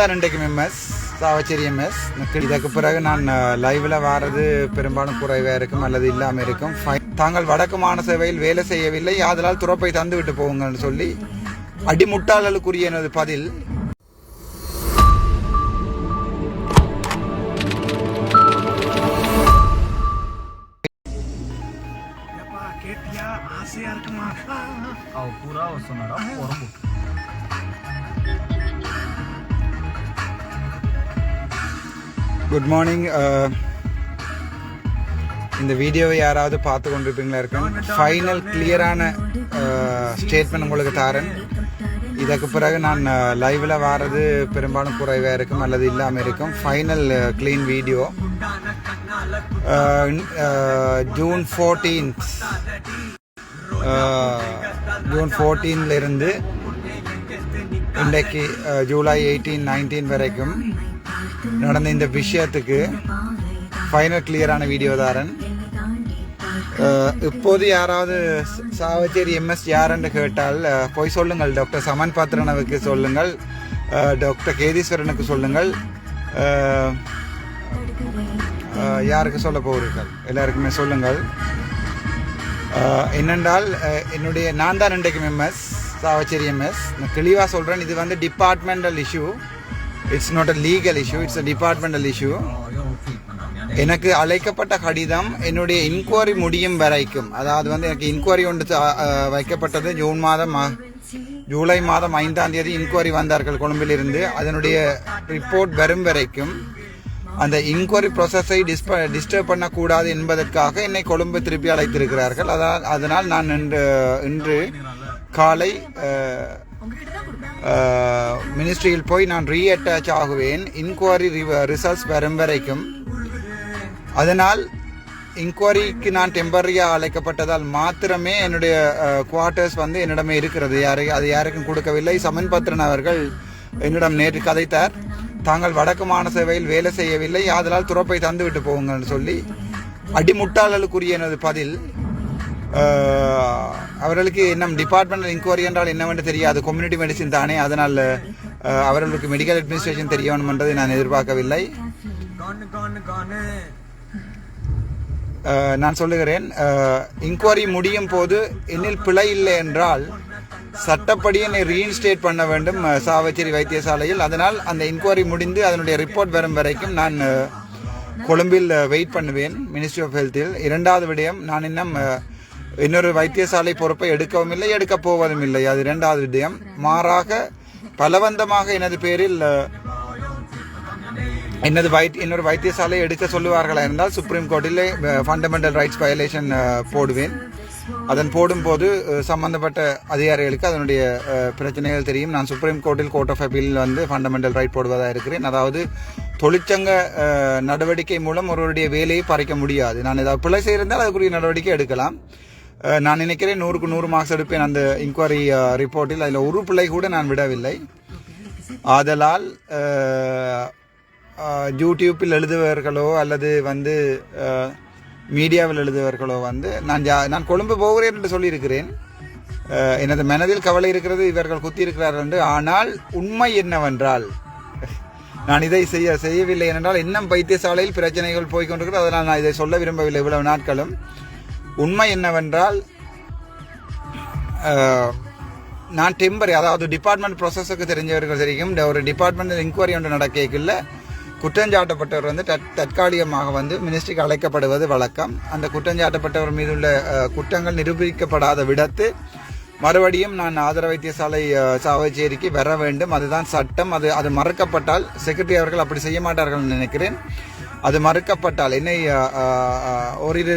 தான் இன்றைக்கு MS Chavakachcheri MS இதற்கு பிறகு நான் லைவ்ல வாரது பெரும்பாலும் குறைவாக இருக்கும் அல்லது இல்லாமல் இருக்கும். தாங்கள் வடக்கு சேவையில் வேலை செய்யவில்லை. ஆதலால் துறப்பை தந்து விட்டு போகுங்கன்னு சொல்லி அடிமுட்டாளலுக்குரிய எனது பதில். அவ பூரா சொன்னாடா. குட் மார்னிங் uh, இந்த வீடியோவை யாராவது பார்த்து கொண்டிருப்பீங்களா இருக்கேன் ஃபைனல் கிளியரான ஸ்டேட்மெண்ட் uh, உங்களுக்கு தாரேன். இதற்கு பிறகு நான் uh, லைவில் வாரது பெரும்பாலும் குறைவாக இருக்கும் அல்லது இல்லாமல் இருக்கும். Final clean video June fourteenth June ஃபோர்டீன்லேருந்து இன்றைக்கு ஜூலை எயிட்டீன் நைன்டீன் வரைக்கும் நடந்த இந்த விஷயத்துக்கு ஃபைனல் கிளியரான வீடியோ தாரன். இப்போது யாராவது சாவச்சேரி எம்எஸ் யாருன்னு கேட்டால் போய் சொல்லுங்கள். டாக்டர் சமன் பாத்திரனவுக்கு சொல்லுங்கள். டாக்டர் கேதீஸ்வரனுக்கு சொல்லுங்கள். யாருக்கு சொல்ல போகிறீர்கள்? எல்லாருக்குமே சொல்லுங்கள். என்னென்றால் என்னுடைய நான் தான் இன்றைக்கு எம்எஸ் சாவச்சேரி எம்எஸ் நான் தெளிவாக சொல்கிறேன் இது வந்து departmental issue it's not a legal issue it's a departmental issue எனக்கு அழைக்கப்பட்ட கடிதம் என்னுடைய இன்கொயரி முடியும் வரைக்கும். அதாவது வந்து எனக்கு இன்கொயரி ஒன்று வைக்கப்பட்டது ஜூன் மாதம் ஜூலை மாதம் ஐந்தாம் தேதி இன்கொயரி வந்தார்கள் கொழும்பிலிருந்து. அதனுடைய ரிப்போர்ட் வரும் வரைக்கும். அந்த இன்கொயரி ப்ராசஸை டிஸ்ப டிஸ்டர்ப் பண்ணக்கூடாது என்பதற்காக என்னை கொழும்பு திருப்பி அழைத்திருக்கிறார்கள். அதால் அதனால் நான் இன்று இன்று காலை மினிஸ்ட்ரியில் போய் நான் ரீஅட்டாச் ஆகுவேன். இன்கொயரி ரிசல்ட்ஸ் வரும் வரைக்கும். அதனால் இன்கொயரிக்கு நான் டெம்பரரியாக அழைக்கப்பட்டதால் மாத்திரமே என்னுடைய குவார்ட்டர்ஸ் வந்து என்னிடமே இருக்கிறது. யாரை அது யாருக்கும் கொடுக்கவில்லை. சமன் பத்ரன் அவர்கள் என்னிடம் நேற்று கதைத்தார். தாங்கள் வடக்கு மாநில சேவையில் வேலை செய்யவில்லை. ஆதலால் துறப்பை தந்துவிட்டு போங்கன்னு சொல்லி அடிமுட்டாளலுக்குரிய எனது பதில் அவர்களுக்கு நம் டிபார்ட்மெண்டல் இன்கொயரி என்றால் என்னவென்று தெரியாது. கம்யூனிட்டி மெடிசின் தானே. அதனால் அவர்களுக்கு மெடிக்கல் அட்மினிஸ்ட்ரேஷன் தெரிய வேண்டும் என்றதை நான் எதிர்பார்க்கவில்லை. நான் சொல்லுகிறேன் இன்கொயரி முடியும் போது என்னில் பிழை இல்லை என்றால் சட்டப்படி என்னை ரீஇன்ஸ்டேட் பண்ண வேண்டும் சாவச்சேரி வைத்தியசாலையில். அதனால் அந்த இன்கொயரி முடிந்து அதனுடைய ரிப்போர்ட் வரும் வரைக்கும் நான் கொழும்பில் வெயிட் பண்ணுவேன் மினிஸ்ட்ரி ஆஃப் ஹெல்த்தில் இரண்டாவது விடயம் நான் இன்னும் இன்னொரு வைத்தியசாலை பொறுப்பை எடுக்கவும் இல்லை எடுக்க போவதும் இல்லை. அது இரண்டாவது விடயம். மாறாக பலவந்தமாக எனது பேரில் என்னது வைத் இன்னொரு வைத்தியசாலை எடுக்க சொல்லுவார்களா இருந்தால் சுப்ரீம் கோர்ட்டில் ஃபண்டமெண்டல் ரைட்ஸ் வயலேஷன் போடுவேன். அதன் போடும்போது அஹ், சம்பந்தப்பட்ட அதிகாரிகளுக்கு அதனுடைய பிரச்சனைகள் தெரியும். நான் சுப்ரீம் கோர்ட்டில் கோர்ட் ஆஃப் அப்பீல் வந்து ஃபண்டமெண்டல் ரைட் போடுவதாக இருக்கிறேன். அதாவது தொழிற்சங்க நடவடிக்கை மூலம் ஒருவருடைய வேலையை பறிக்க முடியாது. நான் ஏதாவது பிழை செய்திருந்தால் அதுக்குரிய நடவடிக்கை எடுக்கலாம். நான் நினைக்கிறேன் நூறுக்கு நூறு மார்க்ஸ் எடுப்பேன் அந்த இன்கொயரி ரிப்போர்ட்டில் அதில் ஒரு பிள்ளை கூட நான் விடவில்லை. ஆதலால் யூடியூப்பில் எழுதுபவர்களோ அல்லது வந்து மீடியாவில் எழுதுவர்களோ வந்து நான் ஜா நான் கொழும்பு போகிறேன் என்று சொல்லியிருக்கிறேன். எனது மனதில் கவலை இருக்கிறது இவர்கள் குத்தி இருக்கிறார்கள் என்று. ஆனால் உண்மை என்னவென்றால் நான் இதை செய்ய செய்யவில்லை என்றால் இன்னும் வைத்தியசாலையில் பிரச்சனைகள் போய்கொண்டிருக்கிறது அதனால் நான் இதை சொல்ல விரும்பவில்லை இவ்வளவு நாட்களும். உண்மை என்னவென்றால் நான் டெம்பரரி அதாவது டிபார்ட்மெண்ட் ப்ரொசஸுக்கு தெரிஞ்சவர்கள் தெரியும். இந்த ஒரு டிபார்ட்மெண்ட் இன்கொயரி ஒன்று நடக்கல குற்றஞ்சாட்டப்பட்டவர் வந்து தட் தற்காலிகமாக வந்து மினிஸ்ட்ரிக்கு அழைக்கப்படுவது வழக்கம். அந்த குற்றஞ்சாட்டப்பட்டவர் மீது உள்ள குற்றங்கள் நிரூபிக்கப்படாத விடத்து மறுபடியும் நான் ஆதர வைத்தியசாலை சாவச்சேரிக்கு வர வேண்டும். அதுதான் சட்டம். அது அது மறுக்கப்பட்டால் செக்ரட்டரி அவர்கள் அப்படி செய்ய மாட்டார்கள் நினைக்கிறேன். அது மறுக்கப்பட்டால் என்னை ஓரிரு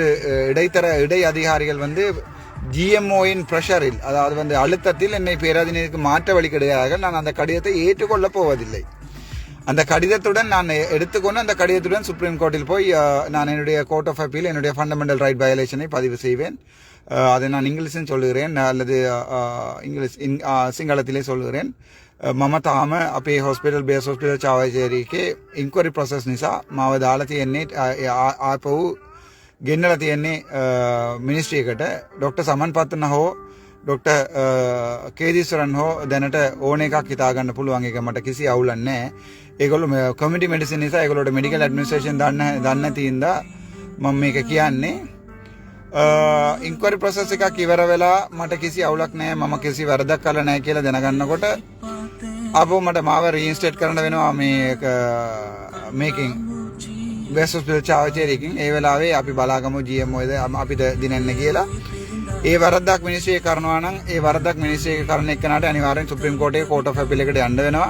இடைத்தர இடை அதிகாரிகள் வந்து ஜிஎம்ஓயின் ப்ரெஷரில் அதாவது வந்து அழுத்தத்தில் என்னை பேரதிநிதிக்கு மாற்ற வழி கிடையாது நான் அந்த கடிதத்தை ஏற்றுக்கொள்ளப் போவதில்லை. அந்த கடிதத்துடன் நான் எடுத்துக்கொண்டு அந்த கடிதத்துடன் சுப்ரீம் கோர்ட்டில் போய் நான் என்னுடைய கோர்ட் ஆஃப் அப்பீல் என்னுடைய ஃபண்டமெண்டல் ரைட் வயலேஷனை பதிவு செய்வேன். அதை நான் இங்கிலீஷில் சொல்லுகிறேன் அல்லது இங்கிலீஷ் சிங்களத்திலே சொல்லுகிறேன். මම තාම අපේ හොස්පිටල් බේස් හොස්පිටල් චාවචේරීකේ ඉන්කොරි ප්‍රොසෙස් නිසා මව දාලා තියෙන්නේ ආපවු ගෙන්නලා තියෙන්නේ මිනිස්ට්‍රියකට ඩොක්ටර් සමන් පත්තන හෝ ඩොක්ට කේදිස්වරන් හෝ දැනට ඕන එකක් හිතාගන්න පුළුවන් එක මට කිසි අවුලන්නේ ඒගොලු කොමිටි මෙඩිසි නිසා ඒගොලට මෙඩිකල් ඇඩමිනිස්ට්‍රේෂන් දන්න දන්න තින්ද මම මේක කියන්නේ. ඉංකොරි ප්‍රසෙස් එකක් ඉවර වෙලා මට කිසි අවුලක් නෑ මම කිසි වැරදක් කල නෑ කියලා දැනගන්නකොට අපෝ මට මාව රීන්ස්ටේට් කරන්න වෙනවා මේ මේකින් බැස්සුස් පිල් චාවචයරකින් ඒ වෙලාවේ අපි බලාගමු ජියමෝයද අපිට දිනන්න කියලා. ඒ වරදක් මිනිස්සේ කරනවා නම් ඒ වරදක් මිනිස්සේ කරන එක්කනට අනිවාර්යෙන් සුප්‍රීම කෝර්ටේ කෝට් ඔෆ් අපීල් එකට යන්න වෙනවා.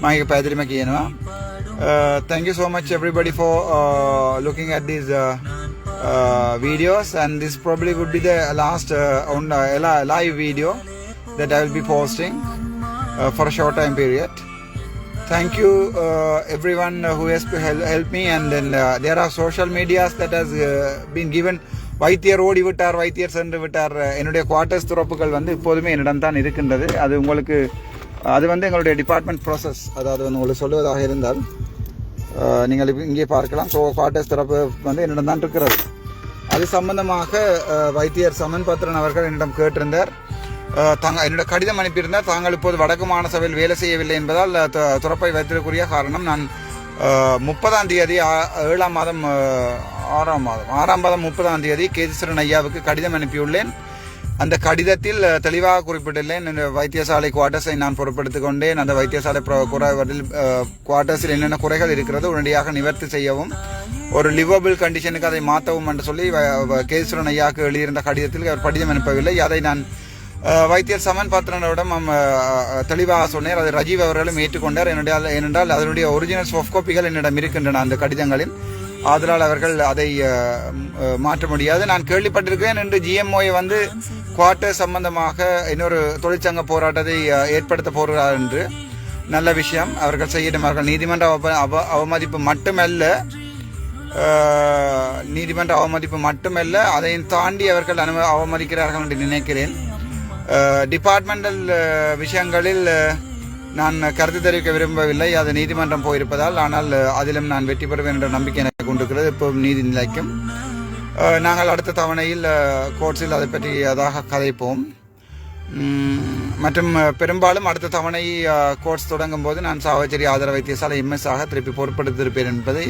මම ඒක පැහැදිලිම කියනවා. Uh, thank you so much everybody for uh, looking at these uh, uh, videos. And this probably would be the last uh, on uh, li- live video that I will be posting. uh, Uh, for a short time period. Thank you uh, everyone who has helped help me and then uh, there are social medias that has uh, been given. வைத்தியர் ஓடி விட்டார் வைத்தியர் சென்று விட்டார். என்னுடைய quarters துறப்புகள் வந்து இப்போதுமே என்னிடம் தான் இருக்கின்றது. அது உங்களுக்கு அது வந்து எங்களுடைய டிபார்ட்மெண்ட் ப்ராசஸ் அதாவது வந்து உங்களுக்கு சொல்லுவதாக இருந்தால் நீங்கள் இங்கே பார்க்கலாம். ஸோ குவார்ட்டர்ஸ் திறப்பு வந்து என்னிடம் தான் இருக்கிறது. அது சம்பந்தமாக வைத்தியர் சமன் பத்ரன் அவர்கள் என்னிடம் கேட்டிருந்தார். தாங்க என்னோட கடிதம் அனுப்பியிருந்தால் தாங்கள் இப்போது வடக்கு மாநசபையில் வேலை செய்யவில்லை என்பதால் துறப்பை வைத்திருக்குரிய காரணம். நான் முப்பதாம் தேதி ஏழாம் மாதம் ஆறாம் மாதம் ஆறாம் மாதம் முப்பதாம் தேதி கேதீஸ்வரன் ஐயாவுக்கு கடிதம் அனுப்பியுள்ளேன். அந்த கடிதத்தில் தெளிவாக குறிப்பிட்டுள்ளேன். இந்த வைத்தியசாலை குவார்ட்டர்ஸை நான் பொருட்படுத்திக் கொண்டேன். அந்த வைத்தியசாலை பிர- குறைவதில் குவார்ட்டர்ஸில் என்னென்ன குறைகள் இருக்கிறது உடனடியாக நிவர்த்தி செய்யவும் ஒரு லிவபிள் கண்டிஷனுக்கு அதை மாற்றவும் என்று சொல்லி வ- கேதீஸ்வரன் ஐயாவுக்கு எழுதியிருந்த கடிதத்தில் அவர் கடிதம் அனுப்பவில்லை. அதை நான் வைத்தியர் சமன் பாத்திரனிடம் தெளிவாக சொன்னார். அதை ரஜீவ் அவர்களும் ஏற்றுக்கொண்டார். என்னுடைய ஏனென்றால் அதனுடைய ஒரிஜினல் சாஃப்ட் காப்பிகள் என்னிடம் இருக்கின்றன அந்த கடிதங்களில். ஆதலால் அவர்கள் அதை மாற்ற முடியாது. நான் கேள்விப்பட்டிருக்கிறேன் என்று ஜிஎம்ஓயை வந்து குவார்ட்டர் சம்பந்தமாக இன்னொரு தொழிற்சங்க போராட்டத்தை ஏற்படுத்த போகிறார் என்று. நல்ல விஷயம். அவர்கள் செய்யட்டும். அவர்கள் நீதிமன்ற அவ- அவமதிப்பு மட்டுமல்ல நீதிமன்ற அவமதிப்பு மட்டுமல்ல அதையும் தாண்டி அவர்கள் அனும அவமதிக்கிறார்கள் என்று நினைக்கிறேன். டிபார்ட்மெண்டல் விஷயங்களில் நான் கருத்து தெரிவிக்க விரும்பவில்லை. அது நீதிமன்றம் போயிருப்பதால் ஆனால் அதிலும் நான் வெற்றி பெறுவேன் என்ற நம்பிக்கை எனக்கு கொண்டிருக்கிறது இப்போ நீதி நிலைக்கும். நாங்கள் அடுத்த தவணையில் கோர்ட்ஸில் அதை பற்றி அதாக கதைப்போம். மற்றும் பெரும்பாலும் அடுத்த தவணை கோர்ஸ் தொடங்கும் போது நான் சாவச்சேரி ஆதரவு வைத்தியசாலை எம்எஸ்ஆக திருப்பி பொருட்படுத்திருப்பேன் என்பதை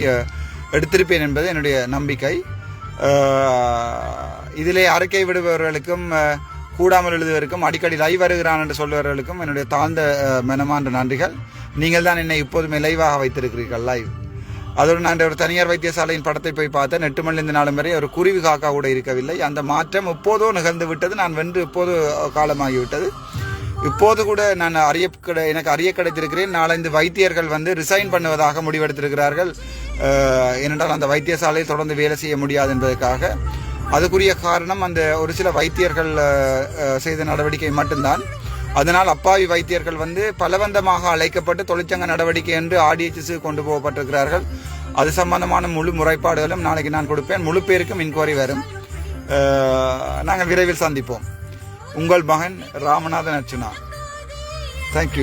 எடுத்திருப்பேன் என்பது என்னுடைய நம்பிக்கை. இதிலே அறிக்கை விடுபவர்களுக்கும் கூடாமல் எழுதுவதற்கும் அடிக்கடி லைவ் வருகிறான் என்று சொல்வர்களுக்கும் என்னுடைய தாழ்ந்த மனமான்ற நன்றிகள். நீங்கள் தான் என்னை இப்போதுமே லைவாக வைத்திருக்கிறீர்கள் லைவ் அதோடு நான் ஒரு தனியார் வைத்தியசாலையின் படத்தை போய் பார்த்தேன். எட்டு மணிலிருந்து நாளும் வரை ஒரு குருவி காக்கா கூட இருக்கவில்லை. அந்த மாற்றம் இப்போதோ நிகழ்ந்து விட்டது. நான் வென்று இப்போது காலமாகிவிட்டது. இப்போது கூட நான் அறிய கிடை- எனக்கு அறிய கிடைத்திருக்கிறேன். நாலந்து வைத்தியர்கள் வந்து ரிசைன் பண்ணுவதாக முடிவெடுத்திருக்கிறார்கள். ஏனென்றால் அந்த வைத்தியசாலையில் தொடர்ந்து வேலை செய்ய முடியாது என்பதற்காக. அதுக்குரிய காரணம் அந்த ஒரு சில வைத்தியர்கள் செய்த நடவடிக்கை மட்டும்தான். அதனால் அப்பாவி வைத்தியர்கள் வந்து பலவந்தமாக அழைக்கப்பட்டு தொழிற்சங்க நடவடிக்கை என்று ஆடிஎச்எஸ் கொண்டு போகப்பட்டிருக்கிறார்கள். அது சம்பந்தமான முழு முறைப்பாடுகளும் நாளைக்கு நான் கொடுப்பேன். முழு பேருக்கும் இன்கொயரி வரும். நாங்கள் விரைவில் சந்திப்போம். உங்கள் மகன் ராமநாதன் அர்ச்சுனா தேங்க்யூ